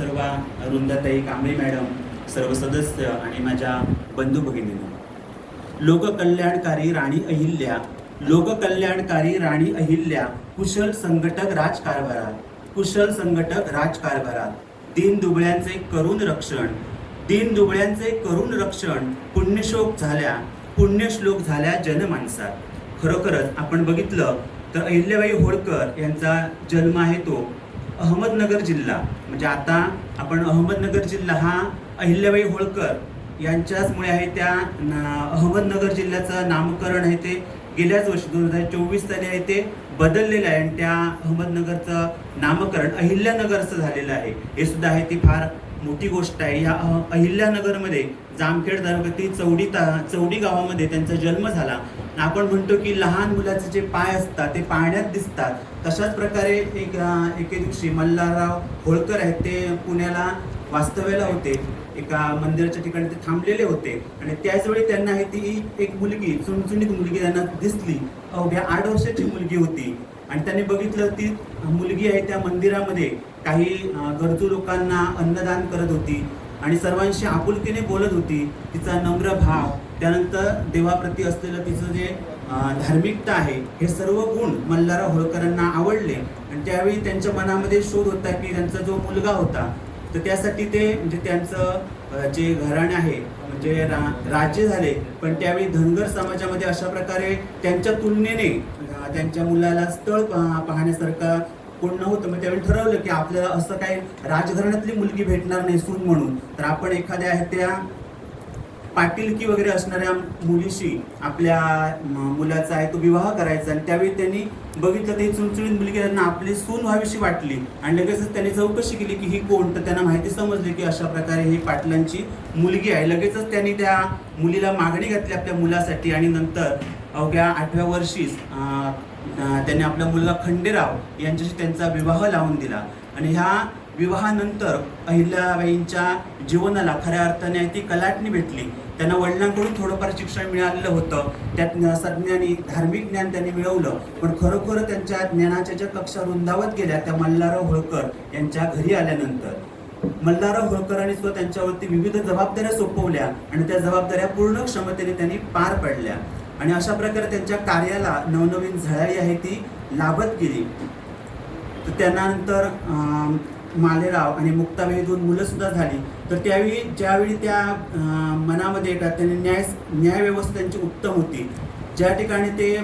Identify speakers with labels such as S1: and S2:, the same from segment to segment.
S1: सर्व अरुंधताई कांबळे मॅडम सर्व सदस्य आणि माझ्या बंधू भगिनींनो. लोककल्याणकारी राणी अहिल्या लोककल्याणकारी राणी अहिल्या कुशल संघटक राजकारभारात कुशल संघटक राजकारभारात. दीन दुबळ्यांचे करुण रक्षण दीन दुबळ्यांचे करुण रक्षण पुण्यशोक झाल्या पुण्यश्लोक झाल्या जनमानसात. खरोखरच आपण बघितलं तर अहिल्याबाई होळकर यांचा जन्म आहे तो अहमदनगर जिल्हा. म्हणजे आता आपण अहमदनगर जिल्हा हा अहिल्याबाई होळकर यांच्याचमुळे आहे त्या अहमदनगर जिल्ह्याचं नामकरण आहे ते गेल्याच वर्षी दोन हजार चोवीस साली आहे ते बदललेलं आहे आणि त्या अहमदनगरचं नामकरण अहिल्यानगर असं झालेलं आहे. हे सुद्धा आहे ती फार मोठी गोष्ट आहे. या अह- अहिल्यानगरमध्ये जामखेड तालुक्यातील चौडी ता चौडी गावामध्ये त्यांचा जन्म झाला. आपण म्हणतो की लहान मुलाचे जे पाय असतात ते पाण्यात दिसतात. तशाच प्रकारे एक एके दिवशी मल्हारराव होळकर आहेत ते पुण्याला वास्तव्याला होते. एका मंदिराच्या ठिकाणी ते थांबलेले होते. आणि त्याच वेळी त्यांना आहे ती एक मुलगी चुणचुणीत मुलगी त्यांना दिसली. अवघ्या आठ वर्षाची मुलगी होती. आणि त्यांनी बघितलं ती मुलगी आहे त्या मंदिरामध्ये. काही गरजू लोकांना अन्नदान करत होती. आणि सर्वांशी आपुलकीने बोलत होती. तिचा नम्र भाव त्यानंतर देवाप्रती असलेलं तिचं जे धार्मिकता आहे हे सर्व गुण मल्हारराव होळकरांना आवडले. आणि त्यावेळी त्यांच्या मनामध्ये शोध होता की त्यांचा जो मुलगा होता तर त्यासाठी ते म्हणजे त्यांचं जे घराणे आहे म्हणजे रा- राज्य झाले. पण त्यावेळी धनगर समाजामध्ये अशा प्रकारे त्यांच्या तुलनेने त्यांच्या मुलाला स्थळ पाहण्यासारखा कोण नव्हतं मग त्यावेळी ठरवलं की आपल्याला असं काही राजघराण्यातली मुलगी भेटणार नाही सून म्हणून. तर आपण एखाद्या आहे त्या पाटीलकी वगैरे असणाऱ्या मुलीशी आपल्या मुलाचा आहे तो विवाह करायचा आणि त्यावेळी त्यांनी बघितलं ते चुणचुणीत मुलगी त्यांना आपली सून व्हावीशी वाटली. आणि लगेचच त्यांनी चौकशी केली की ही कोण? तर त्यांना माहिती समजली की अशा प्रकारे ही पाटलांची मुलगी आहे. लगेचच त्यांनी त्या मुलीला मागणी घातली आपल्या मुलासाठी आणि नंतर अवघ्या आठव्या वर्षीच त्यांनी आपला मुलगा खंडेराव यांच्याशी त्यांचा विवाह लावून दिला. आणि ह्या विवाहानंतर अहिल्याबाईंच्या जीवनाला खऱ्या अर्थाने ती कलाटणी भेटली. त्यांना वडिलांकडून थोडंफार शिक्षण मिळालेलं होतं. त्यात सज्ञानी धार्मिक ज्ञान त्यांनी मिळवलं. पण खरोखर त्यांच्या ज्ञानाच्या ज्या कक्षा रुंदावत गेल्या त्या मल्हारराव होळकर यांच्या घरी आल्यानंतर. मल्हारराव होळकरांनी सुद्धा त्यांच्यावरती विविध जबाबदाऱ्या सोपवल्या आणि त्या जबाबदाऱ्या पूर्ण क्षमतेने त्यांनी पार पडल्या. आणि अशा प्रकारे त्यांच्या कार्याला नवनवीन झळाळी आहे ती लाभत गेली. तर त्यानंतर मालेराव आणि मुक्ताबाई दोन मुलंसुद्धा झाली. तर त्यावेळी ज्यावेळी त्या मनामध्ये येतात त्यांनी न्याय न्यायव्यवस्था त्यांची उत्तम होती. ज्या ठिकाणी ते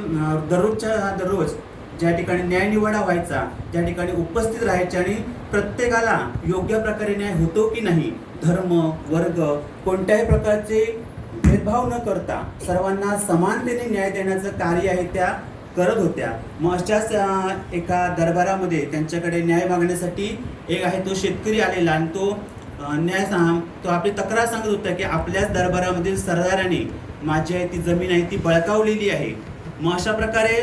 S1: दररोजच्या दररोज ज्या ठिकाणी न्यायनिवाडा व्हायचा त्या ठिकाणी उपस्थित राहायचे आणि प्रत्येकाला योग्य प्रकारे न्याय होतो की नाही धर्म वर्ग कोणत्याही प्रकारचे भेदभाव न करता सर्वांना समानतेने न्याय देण्याचं कार्य आहे त्या करत होत्या. मग अशाच एका दरबारामध्ये त्यांच्याकडे न्याय मागण्यासाठी एक आहे तो शेतकरी आलेला आणि तो न्याय सांग तो आपली तक्रार सांगत होता की आपल्याच दरबारामधील सरदाराने माझी आहे ती जमीन आहे ती बळकावलेली आहे. मग अशा प्रकारे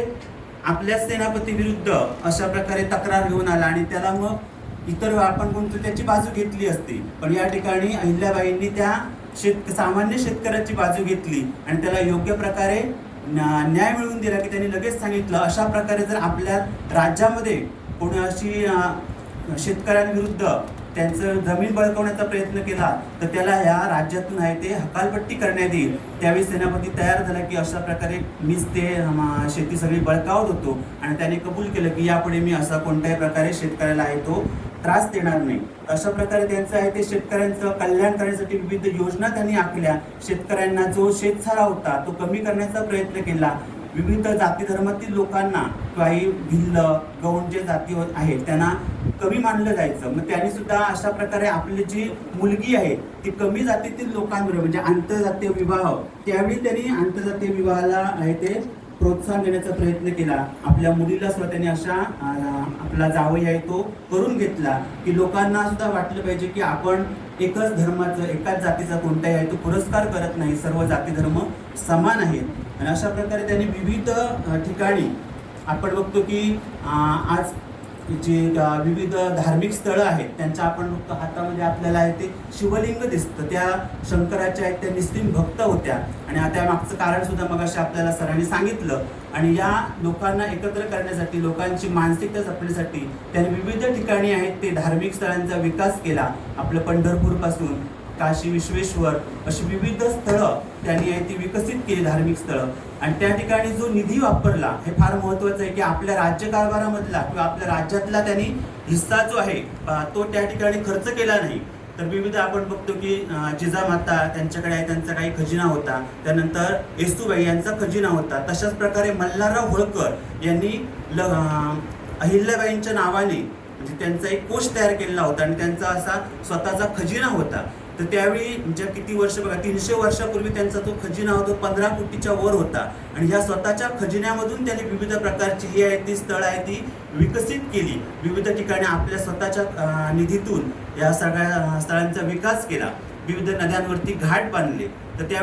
S1: आपल्या सेनापती विरुद्ध अशा प्रकारे तक्रार घेऊन आला आणि त्याला मग इतर आपण कोणतं त्याची बाजू घेतली असती. पण या ठिकाणी अहिल्याबाईंनी त्या शेत सामान्य शेतकऱ्याची बाजू घेतली आणि त्याला योग्य प्रकारे न्या- न्याय मिळवून दिला की त्यांनी लगेच सांगितलं अशा प्रकारे जर आपल्या राज्यामध्ये कोणी अशी शेतकऱ्यांविरुद्ध त्यांचं जमीन बळकवण्याचा प्रयत्न केला तर त्याला ह्या राज्यातून आहे ते हकालपट्टी करण्यात येईल. त्यावेळी सेनापती तयार झाला की अशा प्रकारे मीच ते शेती सगळी बळकावत होतो. आणि त्याने कबूल केलं की यापुढे मी असा कोणत्याही प्रकारे शेतकऱ्याला आहे तो त्रास देणार नाही. अशा प्रकारे त्यांचं आहे ते शेतकऱ्यांचं कल्याण करण्यासाठी विविध योजना त्यांनी आखल्या. शेतकऱ्यांना जो शेतसारा होता तो कमी करण्याचा प्रयत्न केला. विविध जाती धर्मातील लोकांना काही भिल्ल गौण जे जाती होत आहेत त्यांना कमी मानलं जायचं. मग त्यांनी सुद्धा अशा प्रकारे आपली जी मुलगी आहे ती कमी जातीतील लोकांबरोबर म्हणजे आंतरजातीय विवाह त्यावेळी त्यांनी आंतरजातीय विवाहाला आहे ते प्रोत्साहन देण्याचा प्रयत्न केला. आपल्या मुलीला सुद्धा अशा आपला जावई आहे तो करून घेतला की लोकांना सुद्धा वाटलं पाहिजे की आपण एकच धर्माचं एकाच जातीचा कोणताही आहे तो पुरस्कार करत नाही. सर्व जाती धर्म समान आहेत. आणि अशा प्रकारे त्यांनी विविध ठिकाणी आपण बघतो की आज जे विविध धार्मिक स्थळं आहेत त्यांच्या आपण बघतो हातामध्ये आपल्याला आहे ते शिवलिंग दिसतं. त्या शंकराच्या आहेत त्या निस्तीम भक्त होत्या. आणि आता मागचं कारण सुद्धा मग आपल्याला सरांनी सांगितलं. आणि या लोकांना एकत्र करण्यासाठी लोकांची मानसिकता जपण्यासाठी त्यांनी विविध ठिकाणी आहेत ते धार्मिक स्थळांचा विकास केला. आपलं पंढरपूरपासून काशी विश्वेश्वर अशी विविध स्थळं त्यांनी आहे ती विकसित केली धार्मिक स्थळं. आणि त्या ठिकाणी जो निधी वापरला हे फार महत्वाचं आहे की आपल्या राज्यकारभारामधला किंवा आपल्या राज्यातला त्यांनी हिस्सा जो आहे तो त्या ठिकाणी खर्च केला नाही. तर विविध आपण बघतो की जिजामाता त्यांच्याकडे आहे त्यांचा काही खजिना होता. त्यानंतर येसुबाई यांचा खजिना होता. तशाच प्रकारे मल्हारराव होळकर यांनी ल अहिल्याबाईंच्या नावाने म्हणजे त्यांचा एक कोष तयार केलेला होता आणि त्यांचा असा स्वतःचा खजिना होता. तर त्यावेळी म्हणजे किती वर्ष बघा तीनशे वर्षापूर्वी त्यांचा तो खजिना होता पंधरा कोटीच्या वर होता. आणि ह्या स्वतःच्या खजिन्यामधून त्यांनी विविध प्रकारची ही आहे ती स्थळं आहे ती विकसित केली. विविध ठिकाणी आपल्या स्वतःच्या निधीतून या सगळ्या स्थळांचा विकास केला. विविध नद्यांवरती घाट बांधले. तर त्या